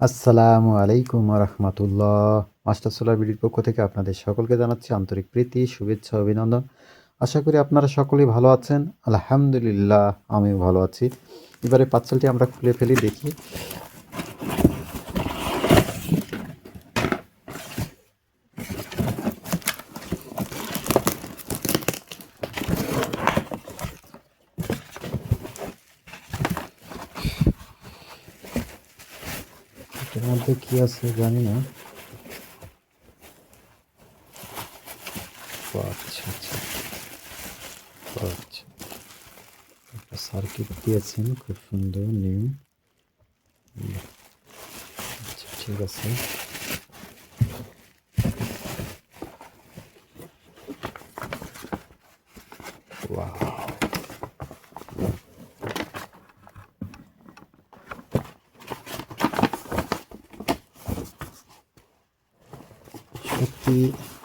আসসালামু আলাইকুম রহমতুল্লাহ master solar বিডির পক্ষ থেকে আপনাদের সকলকে জানাচ্ছি আন্তরিক প্রীতি, শুভেচ্ছা, অভিনন্দন। আশা করি আপনারা সকলেই ভালো আছেন। আলহামদুলিল্লাহ, আমিও ভালো আছি। এবারে পার্সেলটি আমরা খুলে ফেলি, দেখি। মধ্যে কি আছে জানি না ও আচ্ছা আচ্ছা ও আচ্ছা একটা সার্কিট দিয়েছেন খুব সুন্দর নিউ আচ্ছা ঠিক আছে ওয়াও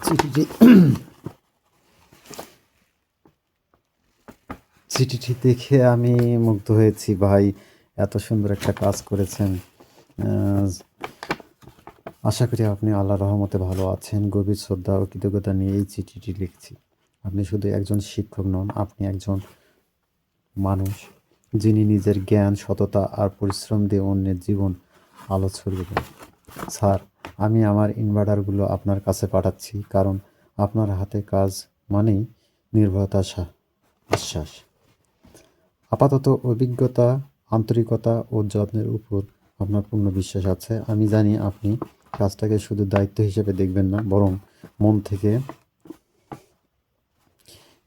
চিঠিটি চিঠিটি দেখে আমি মুগ্ধ হয়েছি, ভাই, এত সুন্দর একটা কাজ করেছেন। আশা করি আপনি আল্লাহ রহমতে ভালো আছেন। গভীর শ্রদ্ধা ও কৃতজ্ঞতা নিয়ে এই চিঠিটি লিখছি। আপনি শুধু একজন শিক্ষক নন, আপনি একজন মানুষ যিনি নিজের জ্ঞান, সততা আর পরিশ্রম দিয়ে অন্যের জীবন আলো ছড়িয়ে দেন। স্যার আমি আমার ইনভার্টারগুলো আপনার কাছে পাঠাচ্ছি, কারণ আপনার হাতে কাজ মানেই নির্ভরতা আশ্বাস আপাতত অভিজ্ঞতা, আন্তরিকতা ও যত্নের উপর আপনার পূর্ণ বিশ্বাস আছে। আমি জানি আপনি কাজটাকে শুধু দায়িত্ব হিসেবে দেখবেন না, বরং মন থেকে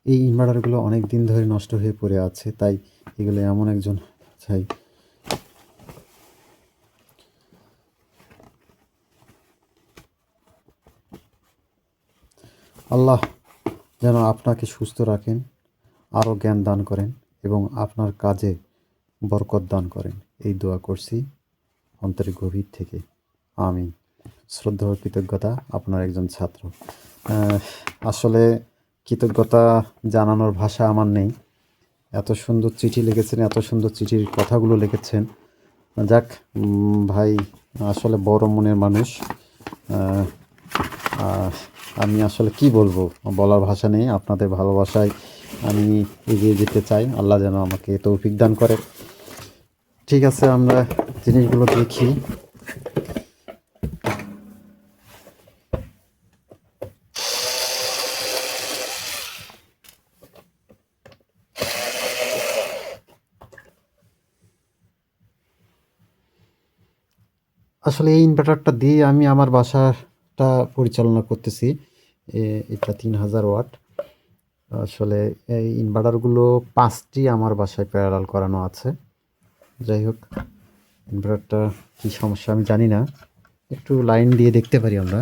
এই ইনভার্টারগুলো অনেক দিন ধরে নষ্ট হয়ে পড়ে আছে, তাই এগুলো এমন একজন চাই আল্লাহ যেন আপনাকে সুস্থ রাখেন, আরও জ্ঞান দান করেন এবং আপনার কাজে বরকত দান করেন। এই দোয়া করছি অন্তরের গভীর থেকে। আমি শ্রদ্ধা কৃতজ্ঞতা আপনার একজন ছাত্র। আসলে কৃতজ্ঞতা জানানোর ভাষা আমার নেই। এত সুন্দর চিঠি লিখেছেন, এত সুন্দর চিঠির কথাগুলো লিখেছেন। যাক ভাই, আসলে বড় মনের মানুষ। আমি আসলে কি বলব? বলার ভাষা নেই, আপনাদের ভালোবাসায় আমি এগিয়ে যেতে চাই। আল্লাহ যেন আমাকে তৌফিক দান করে। ঠিক আছে, আমরা জিনিসগুলো দেখি। আসলে এই ইনভার্টারটা দিয়ে আমি আমার বাসাটা পরিচালনা করতেছি। এটা তিন হাজার ওয়াট। আসলে এই ইনভার্টারগুলো পাঁচটি আমার বাসায় প্যারালাল করানো আছে। যাই হোক ইনভার্টারটা কী সমস্যা আমি জানি না। একটু লাইন দিয়ে দেখতে পারি আমরা।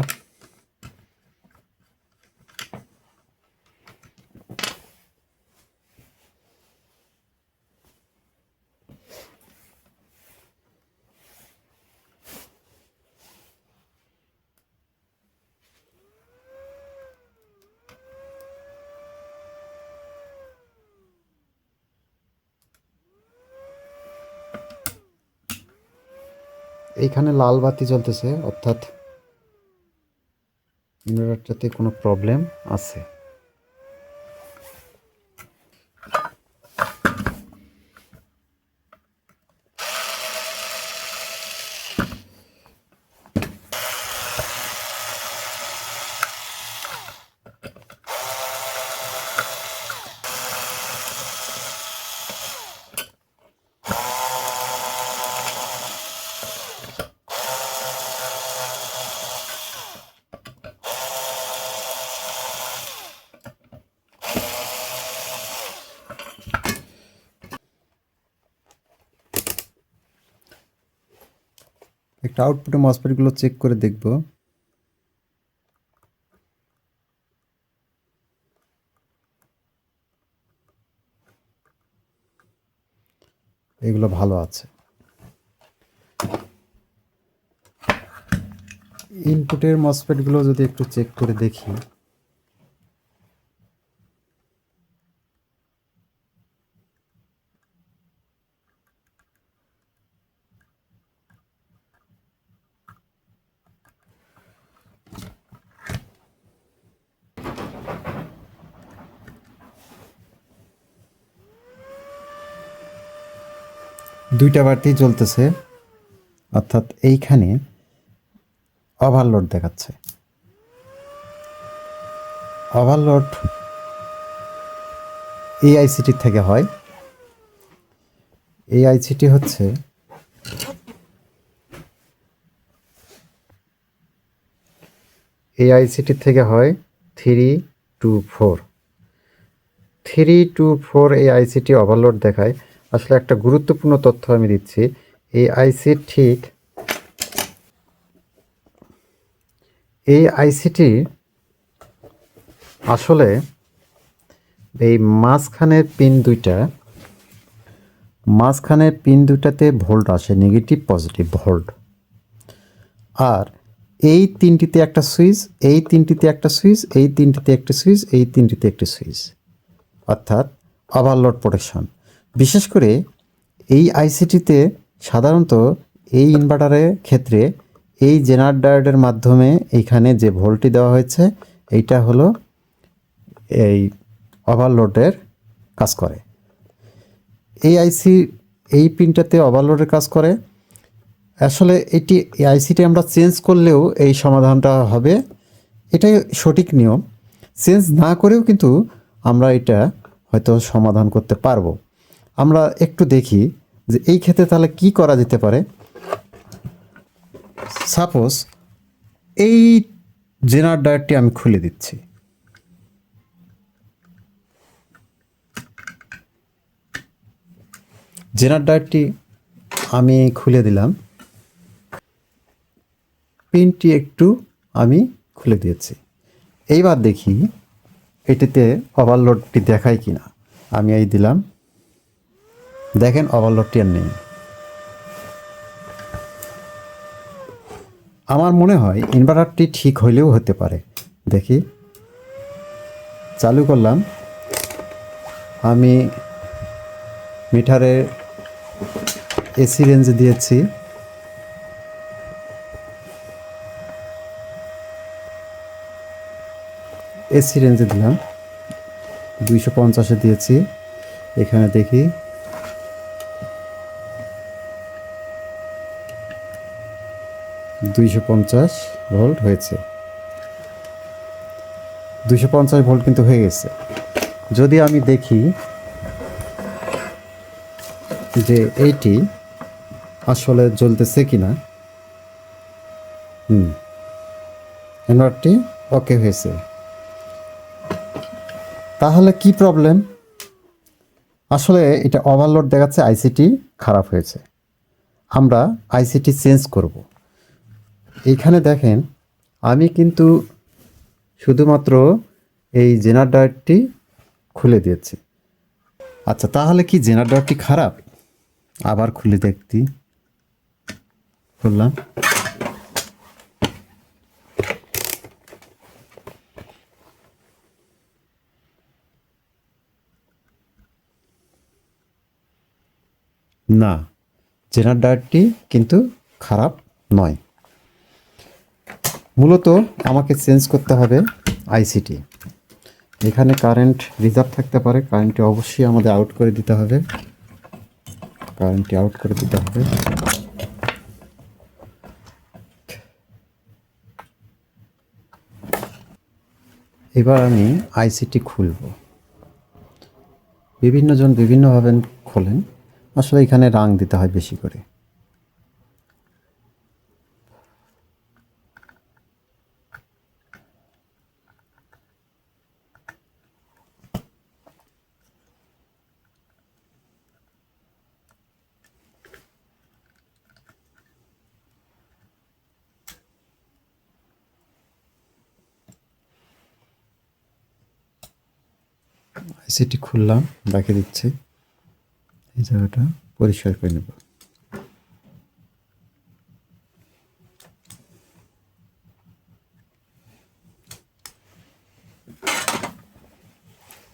এইখানে লাল বাতি জ্বলতেছে অর্থাৎ ইনভার্টারটাতে কোনো প্রবলেম আছে। একটা আউটপুটে মসফেটগুলো চেক করে দেখব। এগুলো ভালো আছে। ইনপুটের মসফেটগুলো যদি একটু চেক করে দেখি। দুইটা বাতি চলতেছে অর্থাৎ এইখানে ওভারলোড দেখাচ্ছে। ওভারলোড এই আইসিটির থেকে হয়। এই আইসিটি হচ্ছে এই আইসিটির থেকে হয় three two four three two four এই ওভারলোড দেখায়। আসলে একটা গুরুত্বপূর্ণ তথ্য আমি দিচ্ছি। এই আইসি ঠিক এই আইসিটি আসলে এই মাঝখানের পিন দুইটা, মাঝখানের পিন দুটাতে ভোল্ট আসে, নেগেটিভ, পজিটিভ ভোল্ট। আর এই তিনটিতে একটা সুইচ, এই তিনটিতে একটা সুইচ, এই তিনটিতে একটা সুইচ, এই তিনটিতে একটি সুইচ। অর্থাৎ ওভারলোড প্রোটেকশন বিশেষ করে এই আইসিটিতে সাধারণত এই ইনভার্টারের ক্ষেত্রে এই জেনার ডায়োডের মাধ্যমে এইখানে যে ভোল্টটি দেওয়া হয়েছে, এইটা হলো এই ওভারলোডের কাজ করে। এই আইসি, এই পিনটাতে ওভারলোডের কাজ করে। আসলে এটি, এই আইসিটি আমরা চেঞ্জ করলেও এই সমাধানটা হবে। এটাই সঠিক নিয়ম। চেঞ্জ না করেও কিন্তু আমরা এটা হয়তো সমাধান করতে পারব। আমরা একটু দেখি যে এই ক্ষেত্রে তাহলে কি করা যেতে পারে। সাপোজ এই জেনার ডায়ারটি আমি খুলে দিচ্ছি। জেনার ডায়ারটি আমি খুলে দিলাম। পিনটি একটু আমি খুলে দিয়েছি। এইবার দেখি এটিতে ওভারলোডটি দেখায় কি না আমি এই দিলাম। দেখেন ওভারলোডটি আর নেই। আমার মনে হয় ইনভার্টারটি ঠিক হইলেও হতে পারে। দেখি। চালু করলাম। আমি মিটারে এসি রেঞ্জ দিয়েছি। এসি রেঞ্জে দিলাম। দুইশো পঞ্চাশে দিয়েছি। এখানে দেখি দুইশো পঞ্চাশ ভোল্ট হয়েছে। দুইশো পঞ্চাশ ভোল্ট কিন্তু হয়ে গেছে। যদি আমি দেখি যে এইটি আসলে জ্বলতেছে কিনা, হুম ইনভার্টটি ওকে হয়েছে। তাহলে কি প্রবলেম আসলে এটা ওভারলোড দেখাচ্ছে আইসিটি খারাপ হয়েছে। আমরা আইসিটি চেঞ্জ করব। এইখানে দেখেন, আমি কিন্তু শুধুমাত্র এই জেনার জেনারেটরটি খুলে দিয়েছি। আচ্ছা তাহলে কি জেনার জেনারেটরটি খারাপ? আবার খুলে দেখতি। খুললাম। না, জেনার ডায়েটটি কিন্তু খারাপ নয়। মূলত আমাকে চেঞ্জ করতে হবে আইসিটি এখানে কারেন্ট রিজার্ভ থাকতে পারে কারেন্টটি অবশ্যই আমাদের আউট করে দিতে হবে। কারেন্টটি আউট করে দিতে হবে। এবার আমি আইসিটি খুলব। বিভিন্নজন বিভিন্নভাবে খোলেন। আসলে এখানে রাং দিতে হয় বেশি করে। আইসিটি খুললাম রেখে দিচ্ছি। এই জায়গাটা পরিষ্কার করে নেব।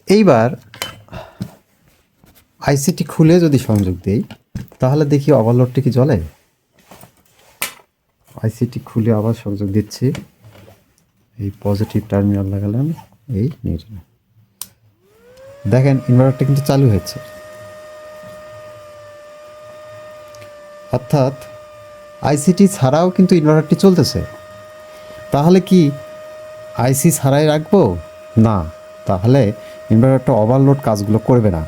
এইবার আইসিটি খুলে যদি সংযোগ দেই, তাহলে দেখি ওভারলোডটি কি জ্বলে? আইসিটি খুলে আবার সংযোগ দিচ্ছি। এই পজিটিভ টার্মিনাল লাগালাম, এই নিয়ে। দেখেন ইনভার্টারটা কিন্তু চালু হয়েছে। অর্থাৎ আইসিটি ছাড়াও কিন্তু ইনভার্টারটি চলতেছে। তাহলে কি আইসি ছাড়াই রাখব? না, তাহলে ইনভার্টারটা ওভারলোড কাজগুলো করবে না।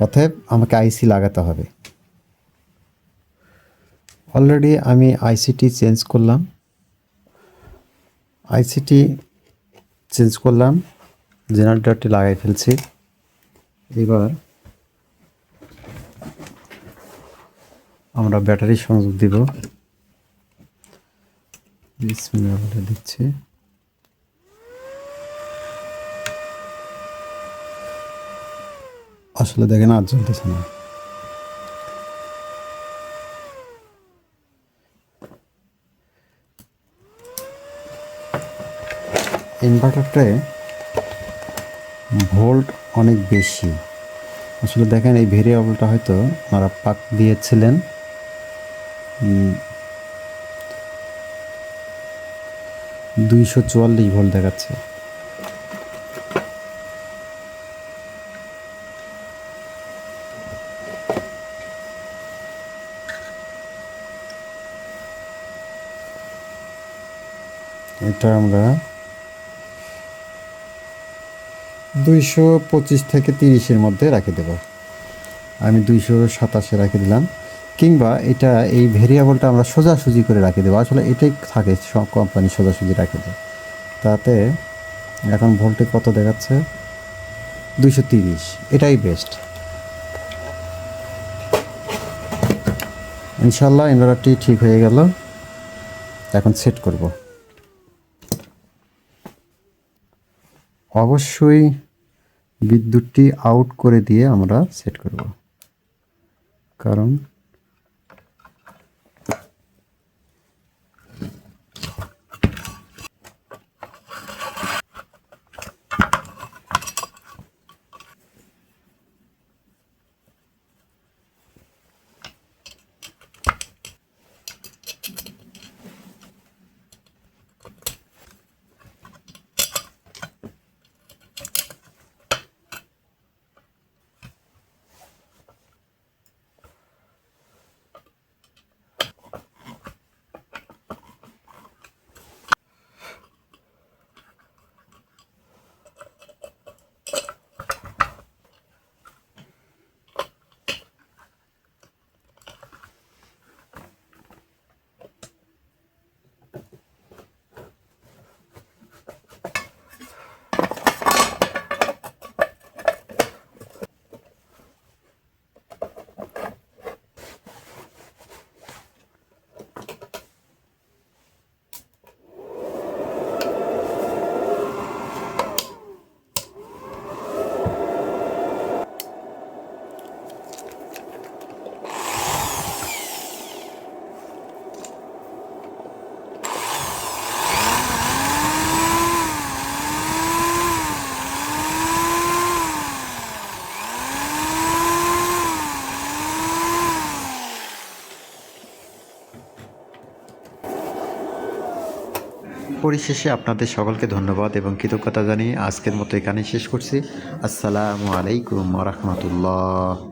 অতএব আমাকে আইসি লাগাতে হবে। অলরেডি আমি আইসিটি চেঞ্জ করলাম। আইসিটি চেঞ্জ করলাম। জেনারেটরটি লাগাই ফেলছি। এবার আমরা ব্যাটারি সংযোগ দিব। দিচ্ছি। আসলে দেখেন আর চলতেছে না। ইনভার্টারটায় ভোল্ট অনেক বেশি। আসলে দেখেন এই ভেরিয়েবলটা হয়তো ওনারা পাক দিয়েছিলেন। দুইশো চুয়াল্লিশ ভোল্ট দেখাচ্ছে। এটা আমরা দুইশো পঁচিশ থেকে তিরিশের মধ্যে রাখে দেব। আমি দুইশো সাতাশে রাখে দিলাম। কিংবা এটা, এই ভেরিয়েবলটা আমরা সোজাসুজি করে রাখে দেবো। আসলে এটাই থাকে কোম্পানি সোজাসুজি রাখে দেয়। তাতে এখন ভোল্টে কত দেখাচ্ছে? দুইশো তিরিশ। এটাই বেস্ট ইনশাল্লাহ ইনভার্টারটি ঠিক হয়ে গেল। এখন সেট করব। অবশ্যই বিদ্যুৎটি আউট করে দিয়ে আমরা সেট করব। কারণ পরিশেষে আপনাদের সকলকে ধন্যবাদ এবং কৃতজ্ঞতা জানিয়ে আজকের মতো এখানেই শেষ করছি। আসসালামু আলাইকুম রহমতুল্লাহ।